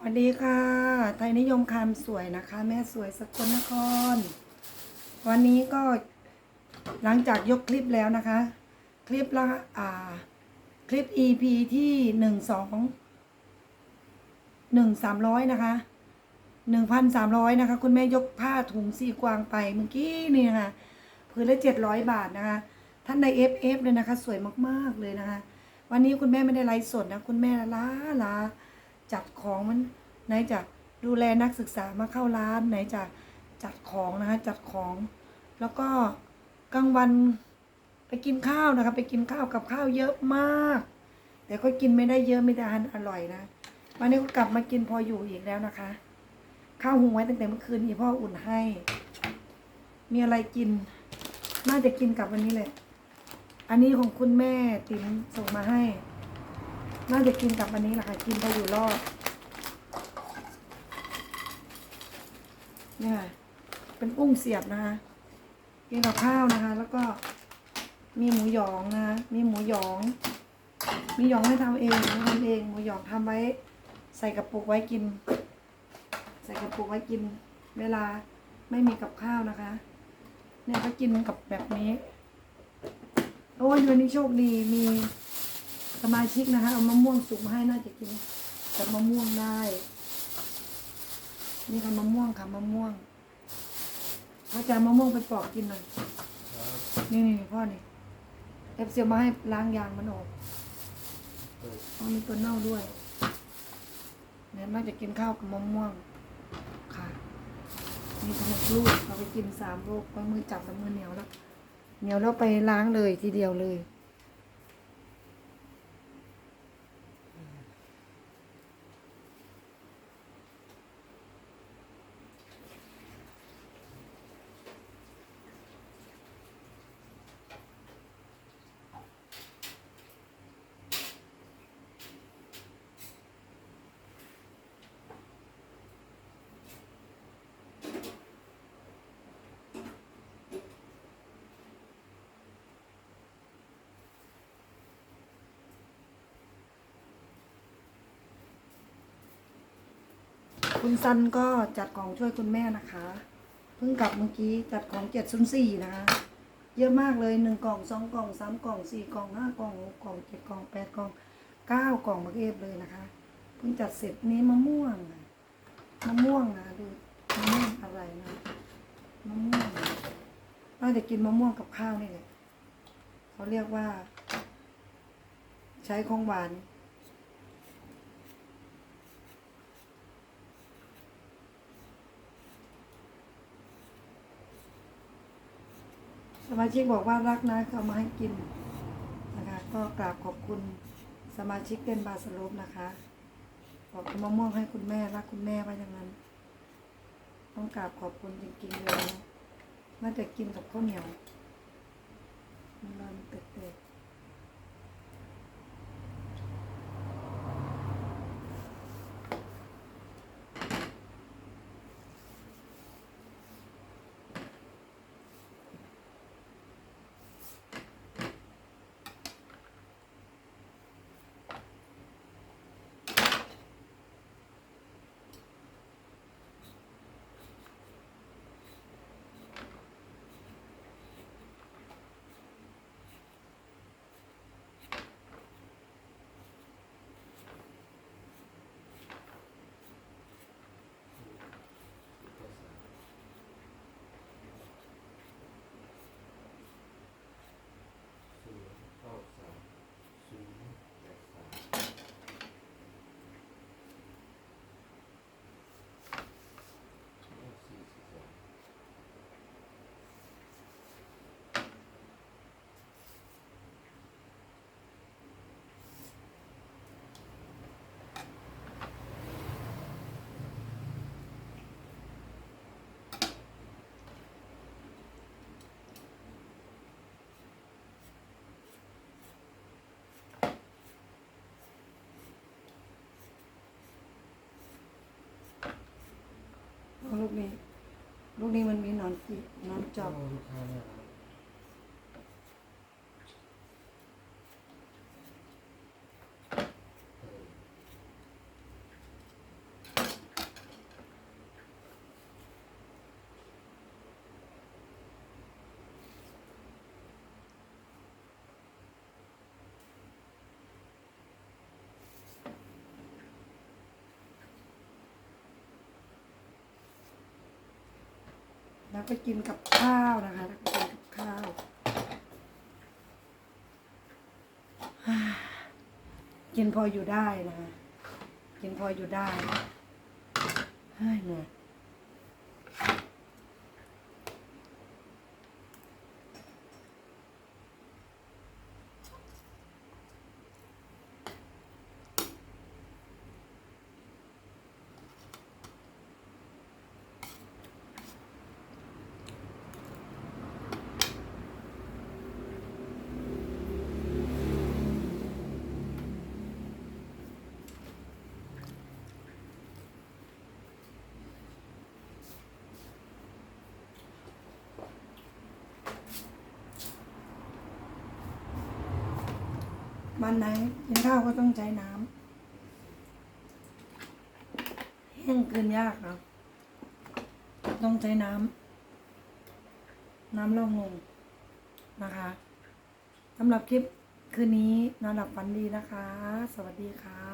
สวัสดีค่ะ ไทยนิยมคำสวยนะคะ แม่สวยสกลนคร วันนี้ก็หลังจากยกคลิปแล้วนะคะ คลิปละอ่า คลิป EP ที่หนึ่งสองหนึ่งสามร้อยนะคะหนึ่งพันสามร้อยนะคะ คุณแม่ยกผ้าถุงสีกวางไปเมื่อกี้นี่นะคะพื้นละเจ็ดร้อยบาทนะคะ ท่านใน FF เลยนะคะ สวยมากๆเลยนะคะ วันนี้คุณแม่ไม่ได้ไลฟ์สดนะ คุณแม่ล้าลา จัดของมันไหนจะดูแลนักศึกษามาเข้าร้าน ไหนจะจัดของนะคะจัดของ แล้วก็กลางวันไปกินข้าวนะคะ ไปกินข้าวกับข้าวเยอะมาก แต่ก็กินไม่ได้เยอะไม่ได้อันอร่อยนะวันนี้ก็กลับมากินพออยู่อีกแล้วนะคะ ข้าวหุงไว้ตั้งแต่เมื่อคืนอีพ่ออุ่นให้ มีอะไรกิน น่าจะกินกับวันนี้แหละ อันนี้ของคุณแม่ติ๋มส่งมาให้ น่าจะกินกับอันนี้แหละค่ะกินพออยู่รอดเนี่ยค่ะเป็นกุ้งเสียบนะคะกินกับข้าวนะคะ แล้วก็มีหมูหยองนะคะมีหมูหยอง มีหยองไม่ทำเองทำเองหมูหยองทำไว้ ใส่กระปุกไว้กิน ใส่กระปุกไว้กิน เวลาไม่มีกับข้าวนะคะ เนี่ยก็กินกับแบบนี้ โอ้ยวันนี้โชคดีมี สมาชิกนะคะเอามะม่วงสุกมาให้น่าจะกินกับมะม่วงได้ นี่ค่ะมะม่วงค่ะมะม่วงพ่อจะเอามะม่วงไปปอกกินหน่อยนี่นี่พ่อนี่เอฟเซียมาให้ล้างยางมันออกอ๋อมีตัวเน่าด้วยเนี่ยน่าจะกินข้าวกับมะม่วงค่ะมีทั้งหมดลูกเอาไปกินสามลูกก็มือจับกับมือเหนียวแล้วเหนียวแล้วไปล้างเลยทีเดียวเลย คุณซันก็จัดของช่วยคุณแม่นะคะ เพิ่งกลับเมื่อกี้จัดของเจ็ดศูนย์สี่นะคะ เยอะมากเลยหนึ่งกล่องสองกล่องสามกล่องสี่กล่องห้ากล่องหกกล่องเจ็ดกล่องแปดกล่องเก้ากล่องมาเอฟเลยนะคะ เพิ่งจัดเสร็จนี้มะม่วงมะม่วงนะดูมะม่วงอะไรนะมะม่วงน่าจะกินมะม่วงกับข้าวนี่แหละเขาเรียกว่า ใช้ของหวาน สมาชิกบอกว่ารักนะเขามาให้กินนะคะ ก็กราบขอบคุณสมาชิกเต็นบาสโลปนะคะบอกเอามะม่วงให้คุณแม่รักคุณแม่ว่าอย่างนั้น ต้องกราบขอบคุณจริงๆเลยนะน่าจะกินกับข้าวเหนียวมันร้อนเตะอา ลูกนี้ ลูกนี้มันมีหนอนจีหนอนจอบ ลูกค้าเนี่ย แล้วก็กินกับข้าวนะคะแล้วก็กินกับข้าว กินพออยู่ได้นะคะ กินพออยู่ได้เฮ้ยเหนื่อย วันไหนกินข้าวก็ต้องใช้น้ำแห้งเกินยากเนาะต้องใช้น้ำน้ำล่องลงนะคะสำหรับคลิปคืนนี้นอนหลับฝันดีนะคะ สวัสดีค่ะ